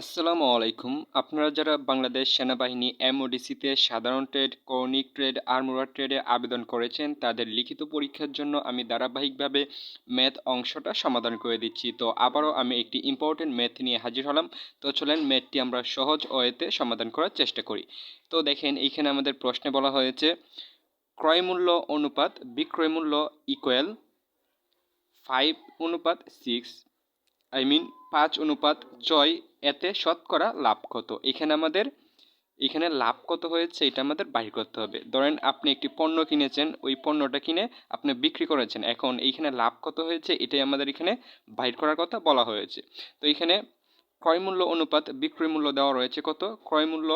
আসসালামু আলাইকুম। আপনারা যারা বাংলাদেশ সেনাবাহিনী এমওডিসিতে সাধারণ ট্রেড কৌণিক ট্রেড, আর্মুরা ট্রেডে আবেদন করেছেন, তাদের লিখিত পরীক্ষার জন্য আমি ধারাবাহিকভাবে ম্যাথ অংশটা সমাধান করে দিচ্ছি। তো আবারও আমি একটি ইম্পর্টেন্ট ম্যাথ নিয়ে হাজির হলাম। তো চলেন ম্যাথটি আমরা সহজ ওয়েতে সমাধান করার চেষ্টা করি। তো দেখেন এইখানে আমাদের প্রশ্নে বলা হয়েছে ক্রয়মূল্য অনুপাত, বিক্রয় মূল্য ইকুয়াল ফাইভ অনুপাত সিক্স আই মিন পাঁচ অনুপাত ছয় এতে শতকরা লাভ কত? এখানে আমাদের, এখানে লাভ কত হয়েছে, এটা আমাদের বাহির করতে হবে। ধরেন আপনি একটি পণ্য কিনেছেন, ওই পণ্যটা কিনে আপনি বিক্রি করেছেন। এখন এইখানে লাভ কত হয়েছে, এটাই আমাদের এখানে বাহির করার কথা বলা হয়েছে। তো এখানে ক্রয়মূল্য অনুপাত বিক্রয় মূল্য দেওয়া রয়েছে কত? ক্রয় মূল্য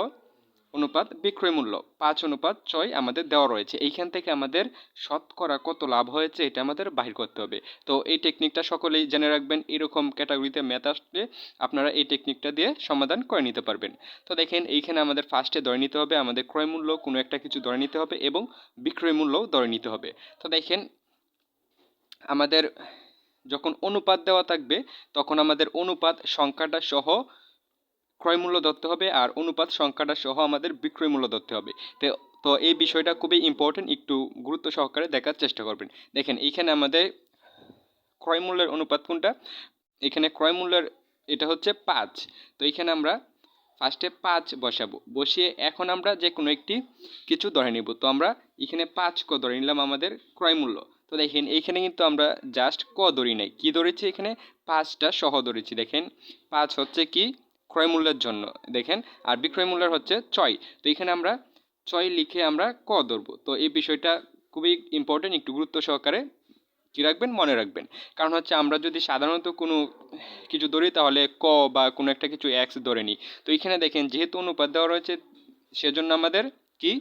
অনুপাত বিক্রয় মূল্য। পাঁচ অনুপাত ছয় আমাদের দেওয়া রয়েছে। এইখান থেকে আমাদের শতকরা কত লাভ হয়েছে এটা আমাদের বাহির করতে হবে। তো এই টেকনিকটা সকলেই জেনে রাখবেন। এরকম ক্যাটাগরিতে ম্যাথ আসলে আপনারা এই টেকনিকটা দিয়ে সমাধান করে নিতে পারবেন। তো দেখেন, এইখানে আমাদের ফার্স্টে ধরে নিতে হবে আমাদের ক্রয় মূল্য, কোনো একটা কিছু ধরে নিতে হবে এবং বিক্রয় মূল্যও ধরে নিতে হবে। তো দেখেন, আমাদের যখন অনুপাত দেওয়া থাকবে, তখন আমাদের অনুপাত সংখ্যাটা সহ ক্রয় মূল্য ধরতে হবে আর অনুপাত সংখ্যাটা সহ আমাদের বিক্রয় মূল্য ধরতে হবে। তো তো এই বিষয়টা খুবই ইম্পর্টেন্ট একটু গুরুত্ব সহকারে দেখার চেষ্টা করবেন। দেখেন, এইখানে আমাদের ক্রয় মূল্যের অনুপাত কোনটা? এখানে ক্রয় মূল্যের এটা হচ্ছে পাঁচ। তো এখানে আমরা ফার্স্টে পাঁচ বসাবো। বসিয়ে এখন আমরা যে কোনো একটি কিছু ধরে নিব। তো আমরা এখানে পাঁচ ক ধরে নিলাম আমাদের ক্রয় মূল্য তো দেখেন, এইখানে কিন্তু আমরা জাস্ট ক ধরি নাই। কী ধরেছি এখানে? পাঁচটা সহ ধরেছি। দেখেন, পাঁচ হচ্ছে কি? ক্রয় মূল্যের জন্য, দেখেন, আর বিক্রয় মূল্যের হচ্ছে ছয়। তো এখানে আমরা ছয় লিখে আমরা ক ধরবো। তো এই বিষয়টা খুবই ইম্পর্টেন্ট একটু গুরুত্ব সহকারে কী রাখবেন, মনে রাখবেন। কারণ হচ্ছে আমরা যদি সাধারণত কোনো কিছু ধরি, তাহলে ক বা কোনো একটা কিছু এক্স ধরে নিই। তো এখানে দেখেন, যেহেতু অনুপাত দেওয়া রয়েছে, সেজন্য আমাদের কি?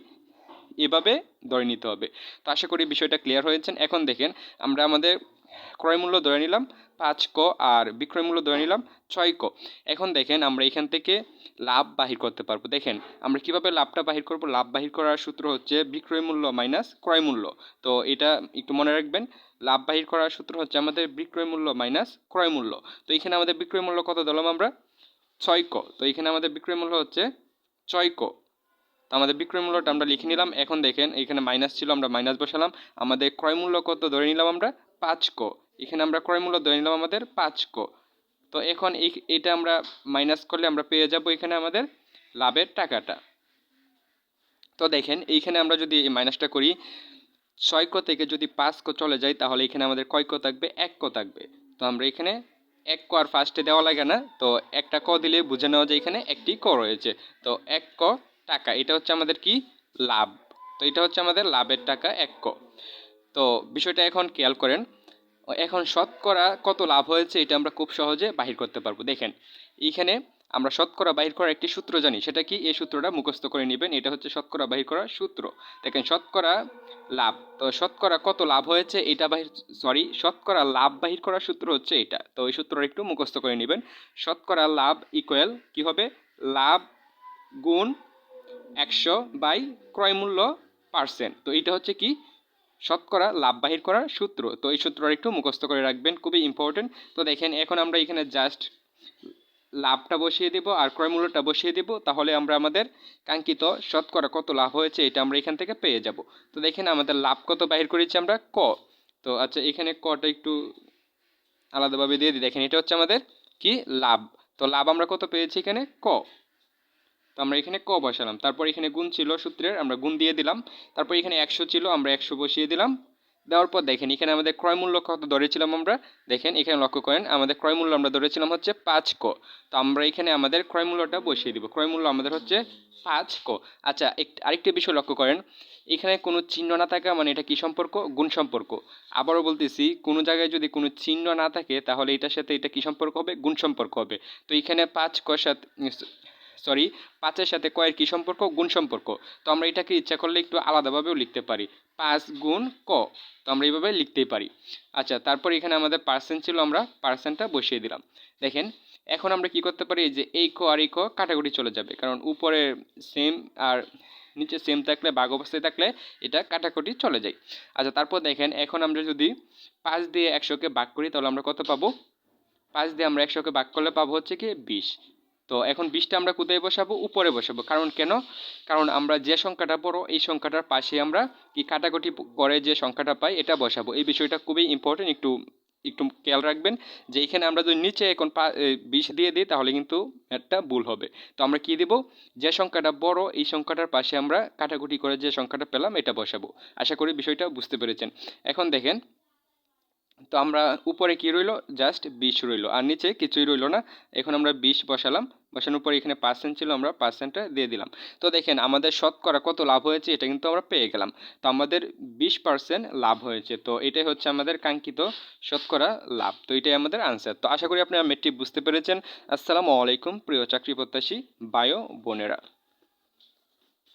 এভাবে ধরে নিতে হবে। তো আশা করি বিষয়টা ক্লিয়ার হয়েছেন এখন দেখেন, আমরা আমাদের ক্রয় মূল্য ধরে নিলাম পাঁচ ক আর বিক্রয় মূল্য ধরে নিলাম ছয় ক। এখন দেখেন আমরা এখান থেকে লাভ বাহির করতে পারব। দেখেন আমরা কীভাবে লাভটা বাহির করব? লাভ বাহির করার সূত্র হচ্ছে বিক্রয় মূল্য মাইনাস ক্রয় মূল্য। তো এটা একটু মনে রাখবেন, লাভ বাহির করার সূত্র হচ্ছে আমাদের বিক্রয় মূল্য মাইনাস ক্রয় মূল্য। তো এখানে আমাদের বিক্রয় মূল্য কত দিলাম আমরা? ছয় ক। তো এখানে আমাদের বিক্রয় মূল্য হচ্ছে ছয় ক। তো আমাদের বিক্রয় মূল্যটা আমরা লিখে নিলাম। এখন দেখেন এখানে মাইনাস ছিল, আমরা মাইনাস বসালাম। আমাদের ক্রয় মূল্য কত ধরে নিলাম আমরা? পাঁচ ক এখানে আমরা ক্রয় মূল্য ধরে নিলাম আমাদের পাঁচ ক তো এখন এটা আমরা মাইনাস করলে আমরা পেয়ে যাব এখানে আমাদের লাভের টাকাটা। তো দেখেন, এইখানে আমরা যদি এই মাইনাসটা করি ছয় ক থেকে যদি পাঁচ ক চলে যায়, তাহলে এখানে আমাদের কয় ক থাকবে? এক ক থাকবে। তো আমরা এখানে এক ক আর ফার্স্টে দেওয়া লাগে না। তো একটা ক দিলে বুঝে নেওয়া যায় এখানে একটি ক রয়েছে। তো এক ক টাকা, এটা হচ্ছে আমাদের কি? লাভ। তো এটা হচ্ছে আমাদের লাভের টাকা এক ক তো বিষয়টা এখন খেয়াল করেন, এখন শতকরা কত লাভ হয়েছে এটা আমরা খুব সহজে বাহির করতে পারব। দেখেন, এইখানে আমরা শতকরা বাহির করার একটি সূত্র জানি, সেটা কি? এই সূত্রটা মুখস্থ করে নেবেন, এটা হচ্ছে শতকরা বাহির করার সূত্র। দেখেন, শতকরা লাভ, তো শতকরা কত লাভ হয়েছে এটা বাহির সরি শতকরা লাভ বাহির করার সূত্র হচ্ছে এটা। তো এই সূত্রটা একটু মুখস্থ করে নেবেন। শতকরা লাভ ইকুয়াল কি হবে? লাভ গুণ একশো বাই ক্রয় মূল্য পার্সেন্ট। তো এটা হচ্ছে কি? শতকরা লাভ বাহির করার সূত্র। তো এই সূত্রটা একটু মুখস্থ করে রাখবেন, খুবই ইম্পর্টেন্ট তো দেখেন, এখন আমরা এখানে জাস্ট লাভটা বসিয়ে দেব আর ক্রয় মূল্যটা বসিয়ে দেব। তাহলে আমরা আমাদের কাঙ্ক্ষিত শতকরা কত লাভ হয়েছে এটা আমরা এখান থেকে পেয়ে যাব। তো দেখেন, আমাদের লাভ কত বাহির করেছি আমরা? ক। তো আচ্ছা এখানে কটা একটু আলাদাভাবে দিয়ে দিই। দেখেন, এটা হচ্ছে আমাদের কি? লাভ। তো লাভ আমরা কত পেয়েছি এখানে? ক। আমরা এখানে ক বসালাম। তারপর এখানে গুণ ছিল সূত্রের, আমরা গুণ দিয়ে দিলাম। তারপর এখানে একশো ছিল, আমরা একশো বসিয়ে দিলাম। দেওয়ার পর দেখেন, এখানে আমাদের ক্রয় মূল্য কত ধরেছিলাম আমরা? দেখেন, এখানে লক্ষ্য করেন, আমাদের ক্রয় মূল্য আমরা ধরেছিলাম হচ্ছে পাঁচ ক। তো আমরা এখানে আমাদের ক্রয় মূল্যটা বসিয়ে দিব। ক্রয় মূল্য আমাদের হচ্ছে পাঁচ ক। আচ্ছা আরেকটি বিষয় লক্ষ্য করেন। এখানে কোনো চিহ্ন না থাকা মানে এটা কি সম্পর্ক? গুণ সম্পর্ক। আবারও বলতেছি, কোনো জায়গায় যদি কোনো চিহ্ন না থাকে, তাহলে এটার সাথে এটা কি সম্পর্ক হবে? গুণ সম্পর্ক হবে। তো এখানে পাঁচ ক সাথে সরি পাঁচের সাথে কয়ের কি সম্পর্ক? গুণ সম্পর্ক। তো আমরা এটাকে ইচ্ছা করলে একটু আলাদাভাবেও লিখতে পারি। পাঁচ গুণ ক। তো আমরা এইভাবে লিখতেই পারি। আচ্ছা তারপর এখানে আমাদের পার্সেন্ট ছিল, আমরা পার্সেন্টটা বসিয়ে দিলাম। দেখেন, এখন আমরা কি করতে পারি? যে এই ক আর এই ক কাটাকুটি চলে যাবে। কারণ উপরে সেম আর নিচে সেম থাকলে বাঘ অবস্থায় থাকলে এটা কাটাকুটি চলে যায়। আচ্ছা তারপর দেখেন, এখন আমরা যদি পাঁচ দিয়ে একশোকে ভাগ করি, তাহলে আমরা কত পাবো? পাঁচ দিয়ে আমরা একশোকে ভাগ করলে পাবো হচ্ছে কি? বিশ। তো এখন বিশটা আমরা কোথায় বসাবো? উপরে বসাবো। কারণ কেন? কারণ আমরা যে সংখ্যাটা বড়, এই সংখ্যাটার পাশে আমরা কি কাটাকুটি করে যে সংখ্যাটা পাই, এটা বসাবো। এই বিষয়টা খুবই ইম্পর্টেন্ট একটু একটু খেয়াল রাখবেন যে এখানে আমরা যদি নিচে এখন বিশ দিয়ে দিই, তাহলে কিন্তু একটা ভুল হবে। তো আমরা কি দিব? যে সংখ্যাটা বড়, এই সংখ্যাটার পাশে আমরা কাটাকুটি করে যে সংখ্যাটা পেলাম, এটা বসাবো। আশা করি বিষয়টা বুঝতে পেরেছেন। এখন দেখেন, তো আমরা উপরে কি রইল? জাস্ট বিশ রইল। আর নিচে কিছুই রইল না। এখন আমরা বিশ বসালাম। বসানোর পরে এখানে পার্সেন্ট ছিল আমরা পার্সেন্টটা দিয়ে দিলাম। তো দেখেন আমাদের শতকরা কত লাভ হয়েছে এটা কিন্তু আমরা পেয়ে গেলাম। তো আমাদের বিশ পার্সেন্ট লাভ হয়েছে। তো এটাই হচ্ছে আমাদের কাঙ্ক্ষিত শতকরা লাভ। তো এটাই আমাদের আনসার তো আশা করি আপনারা মেট্রিক বুঝতে পেরেছেন। আসসালামু আলাইকুম প্রিয় চাকরি প্রত্যাশী বায়ো বোনেরা।